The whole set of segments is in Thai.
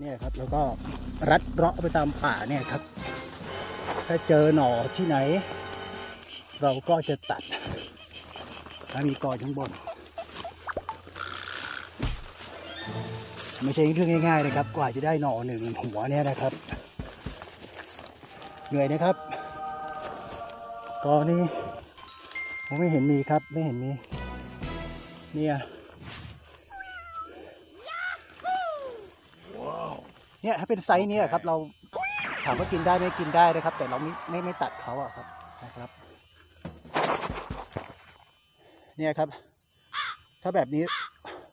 เนี่ยครับแล้วก็รัดเลาะไปตามป่าเนี่ยครับ ถ้าเจอหน่อที่ไหน เราก็จะตัด ถ้ามีกอข้างบน ไม่ใช่เรื่องง่ายๆนะครับ กว่าจะได้หน่อหนึ่งหัวเนี่ยนะครับ เหนื่อยนะครับกอนี้ผมไม่เห็นมีครับไม่เห็นมีเนี่ย เนี่ยถ้าเป็นไซส์เนี่ยครับเราถามว่ากินได้ไหม่กินได้นะครับ แต่เราไม่ไม่ไม่ตัดเขาอะครับนะครับ เนี่ยครับ ถ้าแบบนี้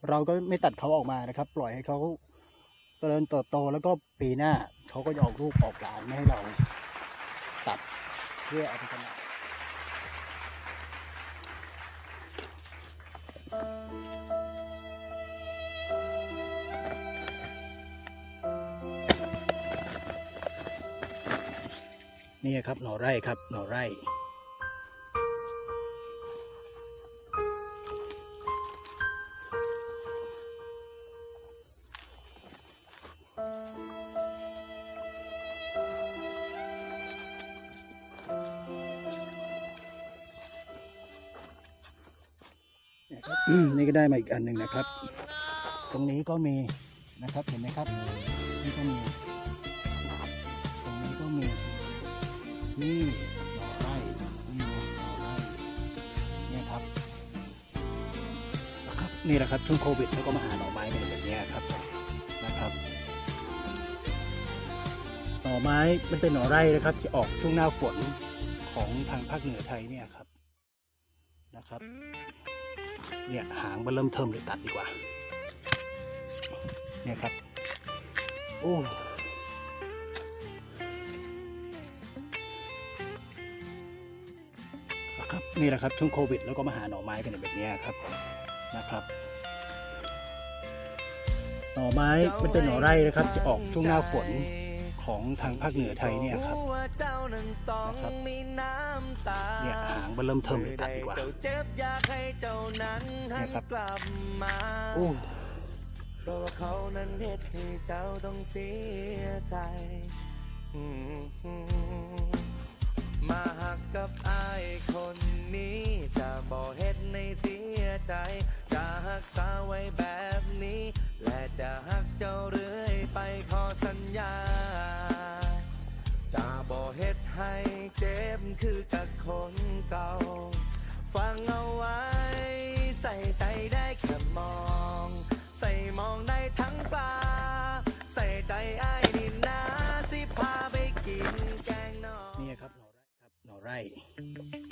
เราก็ไม่ตัดเขาออกมานะครับ ปล่อยให้เขาเจริญเติบโตแล้วก็ปีหน้าเขาก็จะออกลูกออกหลานไม่ให้เราตัดเพื่อเอาไปจำหน่าย นี่ครับหน่อไร่ครับหน่อไร่นะครับอืมนี่ก็ได้มาอีกอันหนึ่งนะครับ ตรงนี้ก็มีนะครับเห็นไหมครับ นี่ก็มี ตรงนี้ก็มี นี่หน่อไร่นี่หน่อไร่เนี่ยครับนะครับนี่แหละครับช่วงโควิดเขาก็มาหาหน่อไม้กันแบบนี้ครับนะครับหน่อไม้มันเป็นหน่อไร่นะครับ ที่ออกช่วงหน้าฝนของทางภาคเหนือไทยเนี่ยครับนะครับ เนี่ยหางมันเริ่มเทิมเลยตัดดีกว่า เนี่ยครับ โอ้ นี่แหละครับช่วงโควิด แล้วก็มาหาหน่อไม้กันแบบนี้ครับนะครับ หน่อไม้มันเป็นหน่อไร่นะครับ จะออกช่วงหน้าฝนของทางภาคเหนือไทยเนี่ยครับนะครับเนี่ยหางมันเริ่มเทิมเลยตัดดีกว่าเนี่ยครับโอ้เพราะว่าเขานั้นเหตุให้เจ้าต้องเสียใจ ใจ จะหักษาไว้แบบนี้ และจะหักเจ้าเรื่อยไปขอสัญญา จะบอกเหตุให้เจ็บคือกับคนเก่า ฟังเอาไว้ ใส่ใจได้แค่มอง ใส่มองได้ทั้งปลา ใส่ใจไอ้นี่นะสิพาไปกินแกงนอเนี่ยครับหน่อไร่ครับหน่อไร่